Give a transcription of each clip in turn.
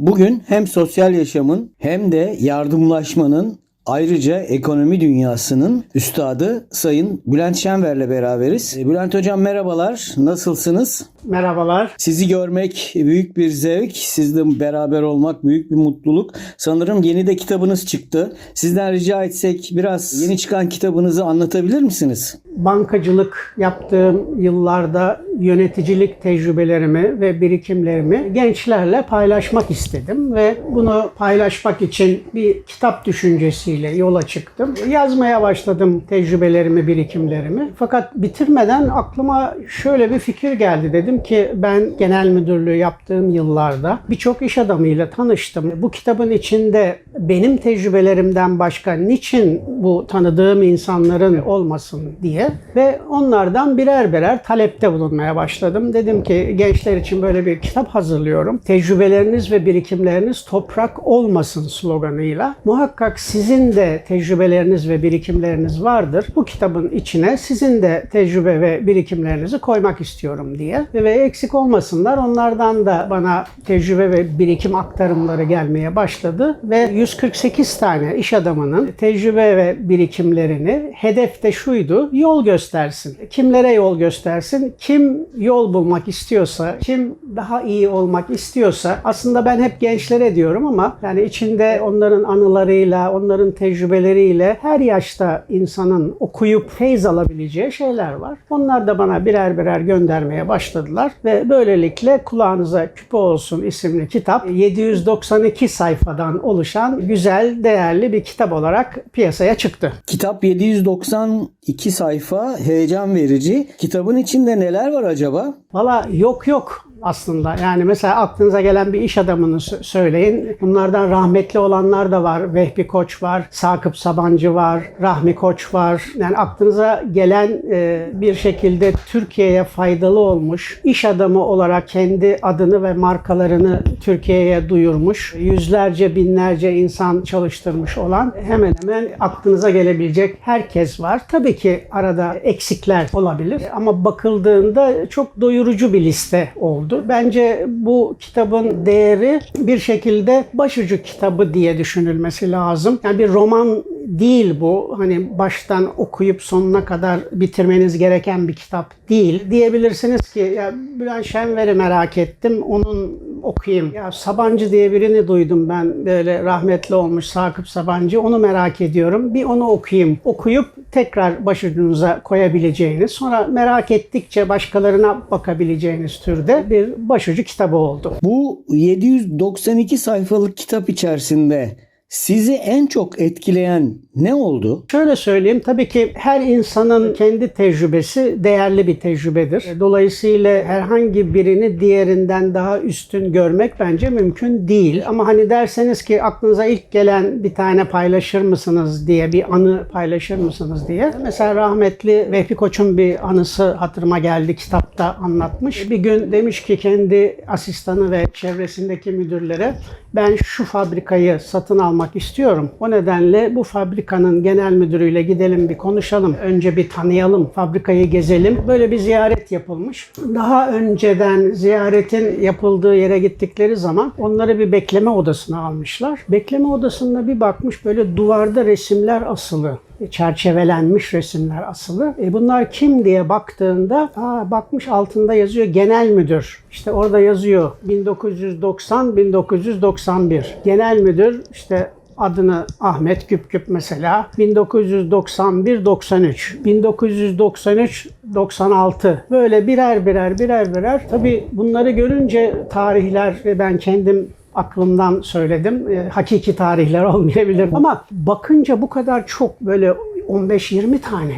Bugün hem sosyal yaşamın hem de yardımlaşmanın ayrıca ekonomi dünyasının üstadı Sayın Bülent Şenver'le beraberiz. Bülent Hocam merhabalar. Nasılsınız? Merhabalar. Sizi görmek büyük bir zevk. Sizle beraber olmak büyük bir mutluluk. Sanırım yeni de kitabınız çıktı. Sizden rica etsek biraz yeni çıkan kitabınızı anlatabilir misiniz? Bankacılık yaptığım yıllarda yöneticilik tecrübelerimi ve birikimlerimi gençlerle paylaşmak istedim ve bunu paylaşmak için bir kitap düşüncesiyle yola çıktım. Yazmaya başladım tecrübelerimi, birikimlerimi. Fakat bitirmeden aklıma şöyle bir fikir geldi. Dedim ki ben genel müdürlüğü yaptığım yıllarda birçok iş adamıyla tanıştım. Bu kitabın içinde benim tecrübelerimden başka niçin bu tanıdığım insanların olmasın diye ve onlardan birer birer talepte bulunmaya başladım. Dedim ki gençler için böyle bir kitap hazırlıyorum. Tecrübeleriniz ve birikimleriniz toprak olmasın sloganıyla. Muhakkak sizin de tecrübeleriniz ve birikimleriniz vardır. Bu kitabın içine sizin de tecrübe ve birikimlerinizi koymak istiyorum diye. Ve eksik olmasınlar. Onlardan da bana tecrübe ve birikim aktarımları gelmeye başladı ve 148 tane iş adamının tecrübe ve birikimlerini hedef de şuydu. Yol göstersin. Kimlere yol göstersin? Kim yol bulmak istiyorsa, kim daha iyi olmak istiyorsa aslında ben hep gençlere diyorum ama yani içinde onların anılarıyla, onların tecrübeleriyle her yaşta insanın okuyup feyz alabileceği şeyler var. Onlar da bana birer birer göndermeye başladılar ve böylelikle kulağınıza küpe olsun isimli kitap 792 sayfadan oluşan güzel, değerli bir kitap olarak piyasaya çıktı. Kitap 792 sayfa heyecan verici. Kitabın içinde neler var acaba? Valla yok yok aslında. Yani mesela aklınıza gelen bir iş adamını sö- söyleyin. Bunlardan rahmetli olanlar da var. Vehbi Koç var, Sakıp Sabancı var, Rahmi Koç var. Yani aklınıza gelen e, bir şekilde Türkiye'ye faydalı olmuş, iş adamı olarak kendi adını ve markalarını Türkiye'ye duyurmuş, yüzlerce binlerce insan çalıştırmış olan hemen hemen aklınıza gelebilecek herkes var. Tabii ki arada eksikler olabilir ama bakıldığında çok doyurucu bir liste oldu. Bence bu kitabın değeri bir şekilde başucu kitabı diye düşünülmesi lazım. Yani bir roman değil bu. Hani baştan okuyup sonuna kadar bitirmeniz gereken bir kitap değil. Diyebilirsiniz ki ya Bülent Şenver'i merak ettim. Onun okuyayım. Ya Sabancı diye birini duydum ben böyle rahmetli olmuş Sakıp Sabancı. Onu merak ediyorum. Bir onu okuyayım. Okuyup tekrar başucunuza koyabileceğiniz, sonra merak ettikçe başkalarına bakabileceğiniz türde bir başucu kitabı oldu. Bu 792 sayfalık kitap içerisinde sizi en çok etkileyen ne oldu? Şöyle söyleyeyim, tabii ki her insanın kendi tecrübesi değerli bir tecrübedir. Dolayısıyla herhangi birini diğerinden daha üstün görmek bence mümkün değil. Ama hani derseniz ki aklınıza ilk gelen bir tane paylaşır mısınız diye, bir anı paylaşır mısınız diye. Mesela rahmetli Vehbi Koç'un bir anısı hatırıma geldi, kitapta anlatmış. Bir gün demiş ki kendi asistanı ve çevresindeki müdürlere ben şu fabrikayı satın almak istiyorum. O nedenle bu fabrikanın genel müdürüyle gidelim bir konuşalım. Önce bir tanıyalım, fabrikayı gezelim. Böyle bir ziyaret yapılmış. Daha önceden ziyaretin yapıldığı yere gittikleri zaman onları bir bekleme odasına almışlar. Bekleme odasında bir bakmış böyle duvarda resimler asılı çerçevelenmiş resimler asılı. E bunlar kim diye baktığında aa, bakmış altında yazıyor genel müdür. İşte orada yazıyor 1990-1991. Genel müdür işte adını Ahmet Güp Güp mesela 1991-93, 1993-96 böyle birer birer birer birer tabi bunları görünce tarihler ve ben kendim aklımdan söyledim. E, hakiki tarihler olmayabilir ama bakınca bu kadar çok böyle 15-20 tane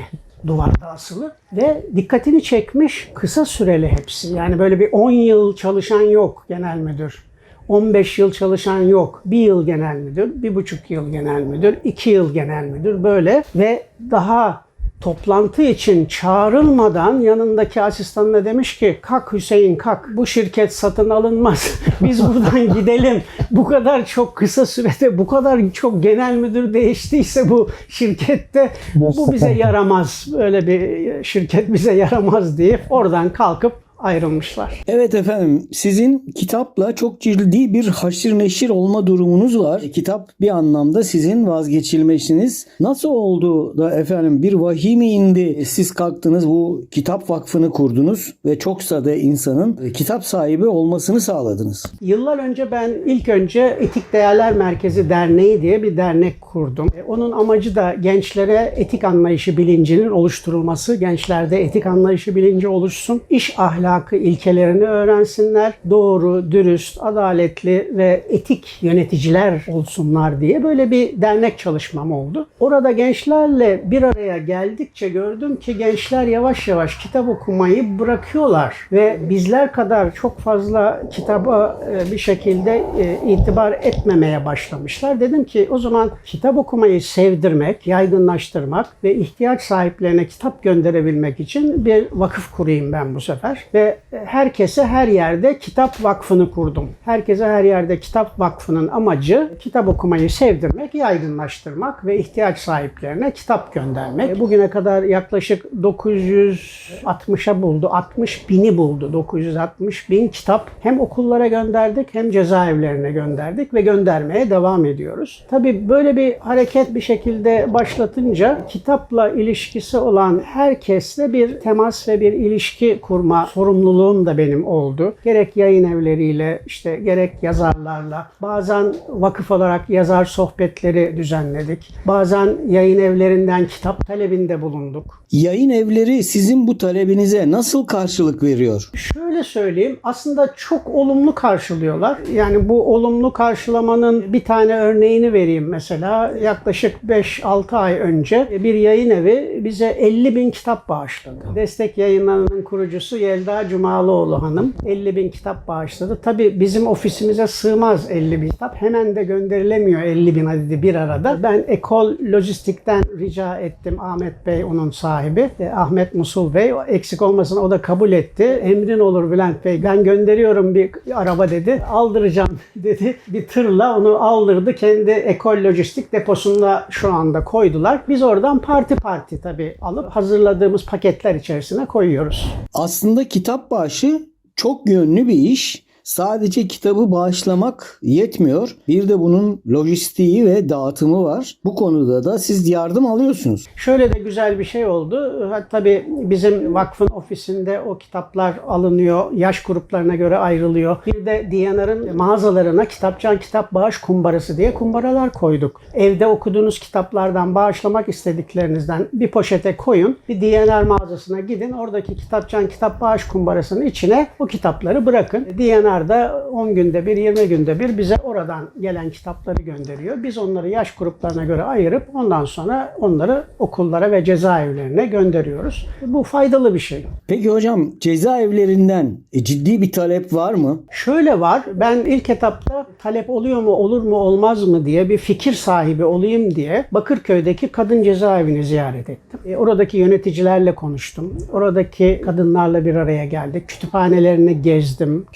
duvarda asılı ve dikkatini çekmiş kısa süreli hepsi. Yani böyle bir 10 yıl çalışan yok genel müdür. 15 yıl çalışan yok. Bir yıl genel müdür, bir buçuk yıl genel müdür, iki yıl genel müdür böyle ve daha toplantı için çağrılmadan yanındaki asistanına demiş ki kalk Hüseyin kalk bu şirket satın alınmaz. Biz buradan gidelim. Bu kadar çok kısa sürede bu kadar çok genel müdür değiştiyse bu şirkette bu bize yaramaz. Öyle bir şirket bize yaramaz deyip oradan kalkıp ayrılmışlar. Evet efendim sizin kitapla çok ciddi bir haşır neşir olma durumunuz var. Kitap bir anlamda sizin vazgeçilmesiniz. Nasıl oldu da efendim bir vahiy mi indi siz kalktınız bu kitap vakfını kurdunuz ve çok sayıda insanın e, kitap sahibi olmasını sağladınız. Yıllar önce ben ilk önce Etik Değerler Merkezi Derneği diye bir dernek kurdum. E, Onun amacı da gençlere etik anlayışı bilincinin oluşturulması, gençlerde etik anlayışı bilinci oluşsun, iş ahlakı ilkelerini öğrensinler, doğru, dürüst, adaletli ve etik yöneticiler olsunlar diye böyle bir dernek çalışmam oldu. Orada gençlerle bir araya geldikçe gördüm ki gençler yavaş yavaş kitap okumayı bırakıyorlar ve bizler kadar çok fazla kitaba e, bir şekilde e, itibar etmemeye başlamışlar. Dedim ki o zaman kitap okumayı sevdirmek, yaygınlaştırmak ve ihtiyaç sahiplerine kitap gönderebilmek için bir vakıf kurayım ben bu sefer. Ve herkese her yerde kitap vakfını kurdum. Herkese her yerde kitap vakfının amacı kitap okumayı sevdirmek, yaygınlaştırmak ve ihtiyaç sahiplerine kitap göndermek. Bugüne kadar yaklaşık 960'a buldu, 60 bini buldu. 960 bin kitap hem okullara gönderdik hem cezaevlerine gönderdik ve göndermeye devam ediyoruz. Tabii böyle bir hareket bir şekilde başlatınca kitapla ilişkisi olan herkesle bir temas ve bir ilişki kurma sorumluluğum da benim oldu. Gerek yayın evleriyle işte gerek yazarlarla bazen vakıf olarak yazar sohbetleri düzenledik. Bazen yayın evlerinden kitap talebinde bulunduk. Yayın evleri sizin bu talebinize nasıl karşılık veriyor? Şöyle söyleyeyim aslında çok olumlu karşılıyorlar. Yani bu olumlu karşılamanın bir tane örneğini vereyim mesela. Yaklaşık 5-6 ay önce bir yayın evi bize 50 bin kitap bağışladı. Destek yayınlarının kurucusu Yelda Cumalıoğlu Hanım 50 bin kitap bağışladı. Tabii bizim ofisimize sığmaz 50 bin kitap. Hemen de gönderilemiyor 50 bin adedi bir arada. Ben Ekol Lojistik'ten rica ettim. Ahmet Bey onun sahibi. E, Ahmet Musul Bey eksik olmasın o da kabul etti. Emrin olur Bülent Bey. Ben gönderiyorum bir araba dedi. Aldıracağım dedi. Bir tırla onu aldırdı. Kendi Ekol Lojistik deposunda şu anda koydular. Biz oradan parti parti tabii alıp hazırladığımız paketler içerisine koyuyoruz. Aslında kitap bağışı çok yönlü bir iş. Sadece kitabı bağışlamak yetmiyor. Bir de bunun lojistiği ve dağıtımı var. Bu konuda da siz yardım alıyorsunuz. Şöyle de güzel bir şey oldu. Tabii bizim vakfın ofisinde o kitaplar alınıyor. Yaş gruplarına göre ayrılıyor. Bir de DNR'ın mağazalarına kitapçan kitap bağış kumbarası diye kumbaralar koyduk. Evde okuduğunuz kitaplardan bağışlamak istediklerinizden bir poşete koyun. Bir DNR mağazasına gidin. Oradaki kitapçan kitap bağış kumbarasının içine o kitapları bırakın. DNR da 10 günde bir, 20 günde bir bize oradan gelen kitapları gönderiyor. Biz onları yaş gruplarına göre ayırıp ondan sonra onları okullara ve cezaevlerine gönderiyoruz. Bu faydalı bir şey. Peki hocam cezaevlerinden e, ciddi bir talep var mı? Şöyle var, ben ilk etapta talep oluyor mu, olur mu, olmaz mı diye bir fikir sahibi olayım diye Bakırköy'deki kadın cezaevini ziyaret ettim. E, oradaki yöneticilerle konuştum. Oradaki kadınlarla bir araya geldik. Kütüphanelerini gezdim,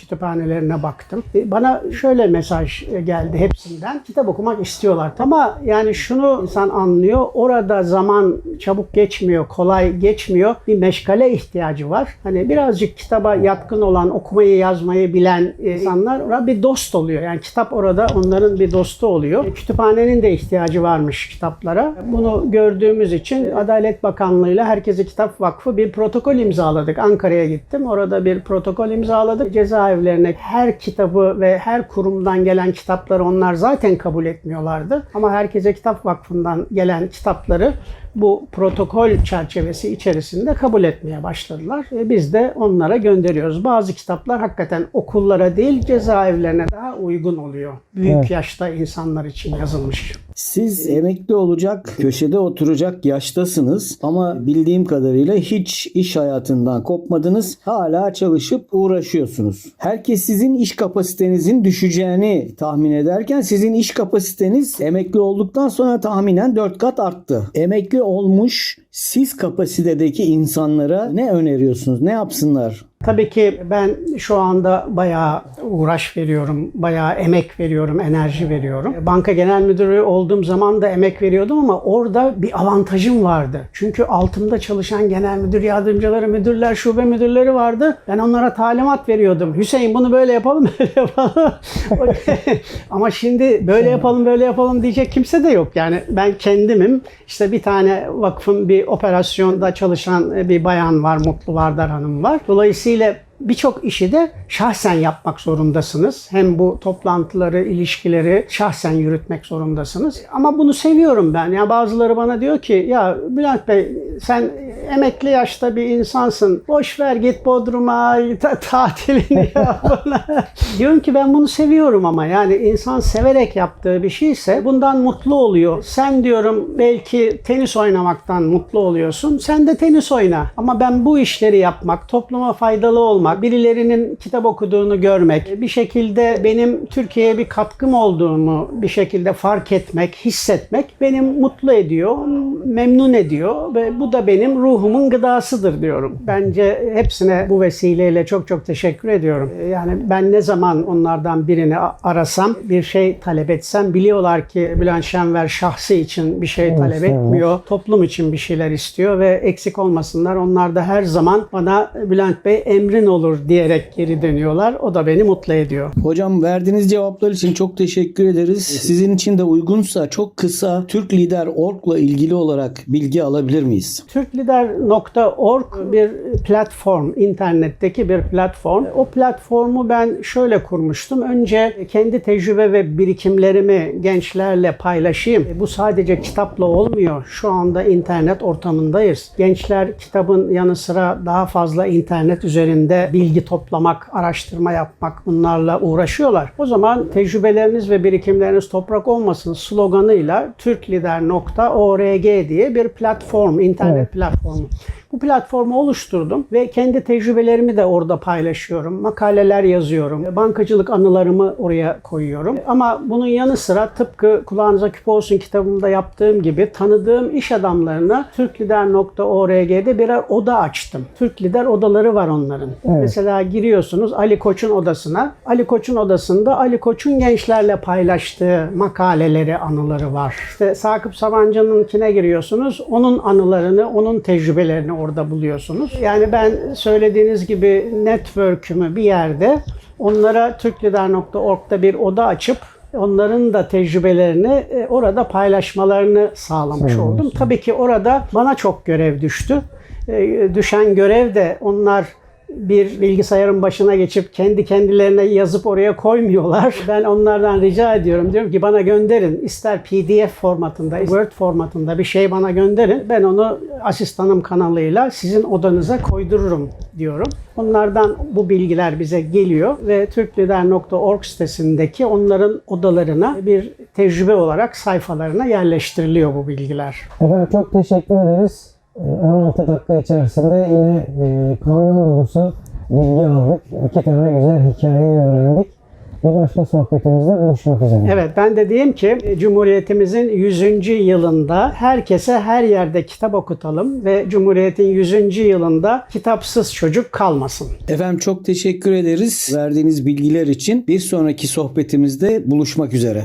kütüphanelerine baktım. E, bana şöyle mesaj geldi hepsinden. Kitap okumak istiyorlar. Ama yani şunu insan anlıyor. Orada zaman çabuk geçmiyor, kolay geçmiyor. Bir meşgale ihtiyacı var. Hani birazcık kitaba yatkın olan, okumayı yazmayı bilen insanlar orada bir dost oluyor. Yani kitap orada onların bir dostu oluyor. E, Kütüphanenin de ihtiyacı varmış kitaplara. Bunu gördüğümüz için Adalet Bakanlığı'yla Herkese Kitap Vakfı bir protokol imzaladık. Ankara'ya gittim. Orada bir protokol imzaladık. Cezaevlerine her kitabı ve her kurumdan gelen kitapları onlar zaten kabul etmiyorlardı. Ama Herkese Kitap Vakfı'ndan gelen kitapları bu protokol çerçevesi içerisinde kabul etmeye başladılar. E, biz de onlara gönderiyoruz. Bazı kitaplar hakikaten okullara değil cezaevlerine daha uygun oluyor. Büyük Evet. yaşta insanlar için yazılmış. Siz emekli olacak, köşede oturacak yaştasınız ama bildiğim kadarıyla hiç iş hayatından kopmadınız. Hala çalışıp uğraşıyorsunuz. Herkes sizin iş kapasitenizin düşeceğini tahmin ederken sizin iş kapasiteniz emekli olduktan sonra tahminen 4 kat arttı. Emekli olmuş Siz kapasitedeki insanlara ne öneriyorsunuz? Ne yapsınlar? Tabii ki ben şu anda bayağı uğraş veriyorum, bayağı emek veriyorum, enerji veriyorum. Banka genel müdürü olduğum zaman da emek veriyordum ama orada bir avantajım vardı. Çünkü altımda çalışan genel müdür yardımcıları, müdürler, şube müdürleri vardı. Ben onlara talimat veriyordum. Hüseyin bunu böyle yapalım, böyle yapalım. ama şimdi böyle yapalım, böyle yapalım diyecek kimse de yok. Yani ben kendimim. İşte bir tane vakfın bir operasyonda çalışan bir bayan var, Mutlu Vardar Hanım var. Dolayısıyla birçok işi de şahsen yapmak zorundasınız. Hem bu toplantıları, ilişkileri şahsen yürütmek zorundasınız. Ama bunu seviyorum ben. Ya bazıları bana diyor ki ya Bülent Bey sen emekli yaşta bir insansın. Boş ver git Bodrum'a ta- tatilini yap. Diyorum ki ben bunu seviyorum ama yani insan severek yaptığı bir şeyse bundan mutlu oluyor. Sen diyorum belki tenis oynamaktan mutlu oluyorsun. Sen de tenis oyna. Ama ben bu işleri yapmak, topluma faydalı olmak, birilerinin kitap okuduğunu görmek, bir şekilde benim Türkiye'ye bir katkım olduğumu bir şekilde fark etmek, hissetmek beni mutlu ediyor, memnun ediyor ve bu da benim ruhumun gıdasıdır diyorum. Bence hepsine bu vesileyle çok çok teşekkür ediyorum. Yani ben ne zaman onlardan birini arasam, bir şey talep etsem biliyorlar ki Bülent Şenver şahsı için bir şey talep etmiyor. Toplum için bir şeyler istiyor ve eksik olmasınlar. Onlar da her zaman bana Bülent Bey emrin olur diyerek geri dönüyorlar. O da beni mutlu ediyor. Hocam verdiğiniz cevaplar için çok teşekkür ederiz. Sizin için de uygunsa çok kısa Türk Lider Org'la ilgili olarak bilgi alabilir miyiz? Türklider.org bir platform, internetteki bir platform. O platformu ben şöyle kurmuştum. Önce kendi tecrübe ve birikimlerimi gençlerle paylaşayım. Bu sadece kitapla olmuyor. Şu anda internet ortamındayız. Gençler kitabın yanı sıra daha fazla internet üzerinde bilgi toplamak, araştırma yapmak bunlarla uğraşıyorlar. O zaman tecrübeleriniz ve birikimleriniz toprak olmasın sloganıyla türklider.org diye bir platform, internet platformu. Bu platformu oluşturdum ve kendi tecrübelerimi de orada paylaşıyorum. Makaleler yazıyorum. Bankacılık anılarımı oraya koyuyorum. Ama bunun yanı sıra tıpkı kulağınıza küpe olsun kitabımda yaptığım gibi tanıdığım iş adamlarına türklider.org'de birer oda açtım. Türk Lider odaları var onların. Mesela giriyorsunuz Ali Koç'un odasına. Ali Koç'un odasında Ali Koç'un gençlerle paylaştığı makaleleri, anıları var. İşte Sakıp Sabancı'nınkine giriyorsunuz. Onun anılarını, onun tecrübelerini orada buluyorsunuz. Yani ben söylediğiniz gibi network'ümü bir yerde onlara türklider.org'da bir oda açıp onların da tecrübelerini e, orada paylaşmalarını sağlamış oldum. Tabii ki orada bana çok görev düştü. E, Düşen görev de onlar bir bilgisayarın başına geçip kendi kendilerine yazıp oraya koymuyorlar. Ben onlardan rica ediyorum. Diyorum ki bana gönderin. İster PDF formatında, Word formatında bir şey bana gönderin. Ben onu asistanım kanalıyla sizin odanıza koydururum diyorum. Onlardan bu bilgiler bize geliyor ve türklider.org sitesindeki onların odalarına bir tecrübe olarak sayfalarına yerleştiriliyor bu bilgiler. Efendim çok teşekkür ederiz. Ee, 16 dakika içerisinde yine e, kamyon dolusu bilgi aldık. İki tane güzel hikayeyi öğrendik. Bir başka sohbetimizde buluşmak üzere. Evet ben de diyeyim ki e, Cumhuriyetimizin 100. yılında herkese her yerde kitap okutalım ve Cumhuriyetin 100. yılında kitapsız çocuk kalmasın. Efendim çok teşekkür ederiz verdiğiniz bilgiler için. Bir sonraki sohbetimizde buluşmak üzere.